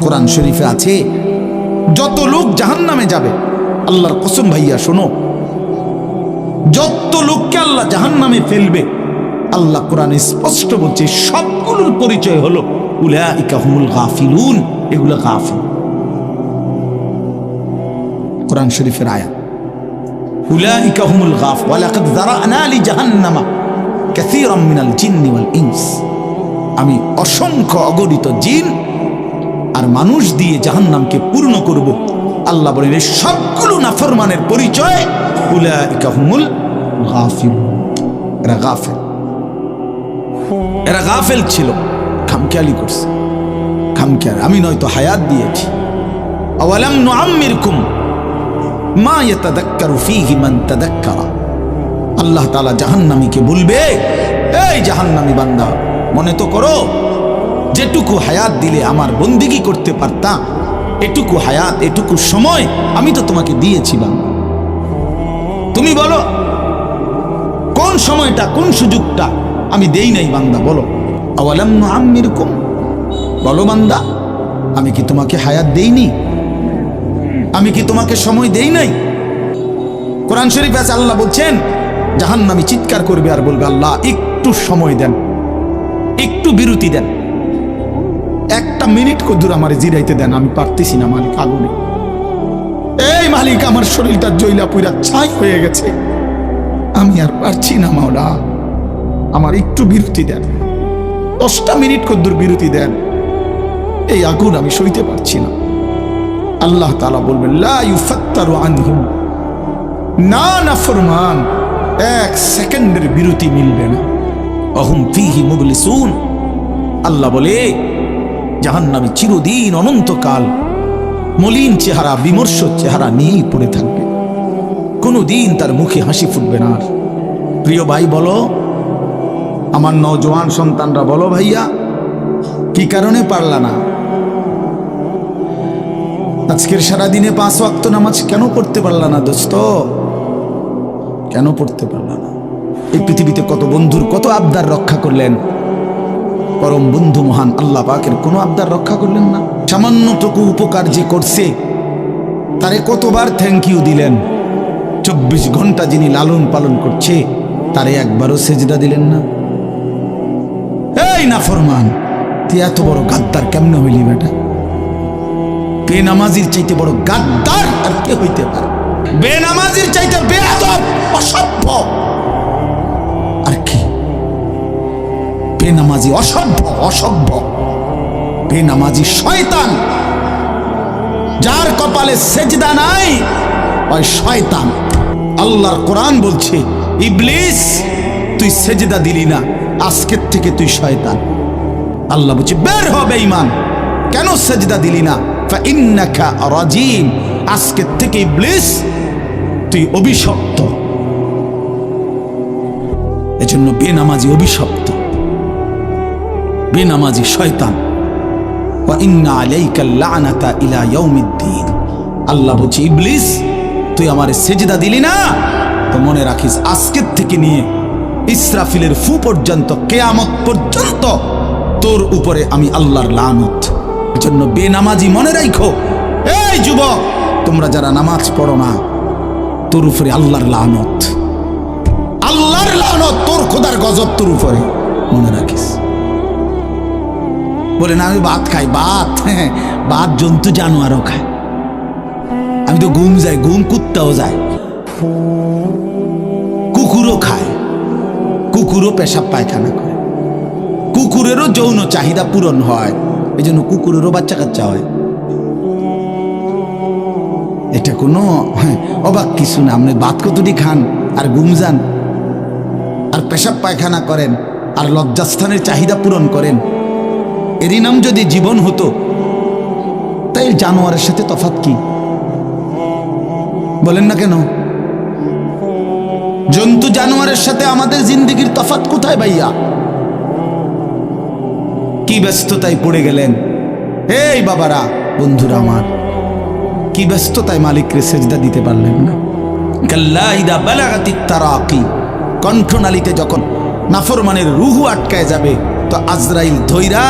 কোরআন শরীফে আছে, যত লোক জাহান নামে যাবে, আল্লাহর কসম ভাইয়া, শোনো। যত লোককে আল্লাহ জাহান নামে ফেলবে, আল্লাহ কোরআনে স্পষ্ট বলছে, সবগুলোর পরিচয় হলো কোরআন শরীফের কাসীরাম মিনাল আমি অসংখ্য অগণিত জিন আর মানুষ দিয়ে জাহান্নামকে পূর্ণ করব। আল্লাহ বলেন সবগুলো নাফরমানের পরিচয় উলাইকা হুমুল গাফিল এরা গাফেল। এরা গাফেল ছিল। খামখেয়ালি করছে। খামখেয়াল, আমি নয়তো হায়াত দিয়েছি। আওয়ালাম নুআম্মিরকুম মা ইয়াতাদাক্কারু ফীহি আল্লাহ তাআলা জাহান্নামীকে বলবে, এই জাহান্নামী বান্দা, মনে তো করো যেটুকু হায়াত দিলে আমার বন্দিগি করতে পারতাম এটুকু হায়াত, এটুকু সময় আমি তো তোমাকে দিয়েছি বান্দা তুমি বলো, কোন সময়টা, কোন সুযোগটা আমি দেই নাই বান্দা, বলো। আওয়ালাম বলো বান্দা, আমি কি তোমাকে হায়াত দেইনি? আমি কি তোমাকে সময় দেই নাই? কোরআন শরীফ আছে, আল্লাহ বলছেন, জাহান্নামী চিৎকার করবে আর বলবে, আল্লাহ, একটু সময় দেন, একটু বিরতি দেন। একটা মিনিট কদ্দুর আমার জিরাইতে দেন, আমি পারতেছি না, মালিক আগুনে এই মালিক, আমার শরীরটা জইলা পুরা ছাই হয়ে গেছে। আমি আর পারছি না, মাওলা। আমার একটু বিরতি দেন। দশটা মিনিট কদ্দুর বিরতি দেন। এই আগুন আমি সইতে পারছি না। আল্লাহ তালা বলবেন না না, ফরমান, এক সেকেন্ডের বিরতি মিলবে না। অহুম ফিহি মুবলিসুন। আল্লাহ বলে জাহান্নামী চিরদিন অনন্তকাল মলিন চেহারা, বিমর্ষ চেহারা নিয়েই পড়ে থাকবে। কোনো দিন তার মুখে হাসি ফুটবে না আর। প্রিয় ভাই, বলো, আমার নজওয়ান সন্তানরা, বলো ভাইয়া, কি কারণে পারলা না? আজকের সারাদিনে পাঁচ ওয়াক্ত নামাজ কেন পড়তে পারলা না দোস্ত? কেন পড়তে পারলা না? এই পৃথিবীতে কত বন্ধুর কত আবদার রক্ষা করলেন? পরম বন্ধু মহান আল্লাহ পাকের কোনো আবদার রক্ষা করলেন না। সামান্যটুকু উপকার যে করছে, তারে কতবার থ্যাংক ইউ দিলেন। চব্বিশ ঘণ্টা যিনি লালন পালন করছে, তারে একবারও সেজদা দিলেন না। এই না ফরমান তুই এত বড় গাদ্দার কেমনে হইলি বেটা? বেনামাজির চাইতে বড় গাদ্দার আর কে হইতে পারে? বেনামাজির চাইতে বেয়াদব, অসভ্য। বেনামাজি অসভ্য অসভ্য। বেনামাজি শয়তান। যার কপালে সেজদা নাই, ওই শয়তান। আল্লাহর কোরআন বলছে, ইবলিস, তুই সেজদা দিলি না, আজকের থেকে তুই শয়তান। আল্লাহ বলছে, বের হবে ইমান কেন সেজদা দিলি না? ফাইন্নাকা রাজিম, আজকের থেকে ইবলিস, তুই অভিশপ্ত। এজন্য বেনামাজি অভিশপ্ত। বেনামাজি শয়তান। আল্লাহ তুই আমার দিলি না? তো মনে রাখিস, আজকের থেকে নিয়ে ইসরাফিলের ফু পর্যন্ত পর্যন্ত তোর উপরে আমি আল্লাহর লানত। জন্য বেনামাজি মনে রাখো এই যুবক, তোমরা যারা নামাজ পড়ো না, তোর উপরে আল্লাহর লানত। আল্লাহর লানত, তোর খোদার গজব তোর উপরে। মনে রাখিস। বলে না আমি ভাত খাই ভাত। হ্যাঁ ভাত জন্তু জানোয়ারও খায়। আমি তো ঘুম যাই ঘুম কুত্তাও যায়। কুকুরও খায়। কুকুরও পেশাব পায়খানা করে। কুকুরেরও যৌন চাহিদা পূরণ হয়। এই জন্য কুকুরেরও বাচ্চা কাচ্চা হয়। এটা কোনো হ্যাঁ, অবাক কিছু না। আপনি ভাত কতটি খান আর ঘুম যান আর পেশাব পায়খানা করেন আর লজ্জাস্থানের চাহিদা পূরণ করেন এরই নাম যদি জীবন হতো, তাই জানোয়ারের সাথে তফাত কি? বলেন না কেন? জন্তু জানোয়ারের সাথে আমাদের জিন্দগির তফাত কোথায় ভাইয়া? কি ব্যস্ততায় পড়ে গেলেন? এই বাবারা, বন্ধুরা আমার, কি ব্যস্ততায় মালিককে সেজদা দিতে পারলেন না? কাল্লা ইদা বালাগাতিত তারাকি, কণ্ঠনালীতে যখন নাফরমানের রুহু আটকায় যাবে, তো আজরাইল ধৈরা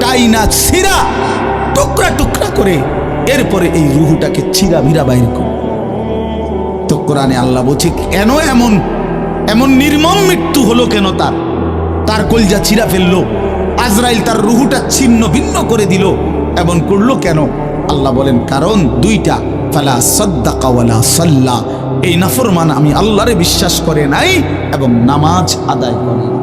টাইনা সিরা টুকরা টুকরা করে এরপরে এই রুহুটাকে ছিঁড়া ভিড়া বাইর করে। তো কোরআনে আল্লাহ বলছে, কেন এমন? এমন নির্মম মৃত্যু হলো কেন তার? তার কলজা ছিঁড়া ফেলল। আজরাইল তার রুহুটা ছিন্ন ভিন্ন করে দিল। এমন করল কেন? আল্লাহ বলেন, কারণ দুইটা, ফালা সদ্দাকা ওয়ালা সাল্লা। এই নাফরমান আমি আল্লাহরে বিশ্বাস করে নাই এবং নামাজ আদায় করে।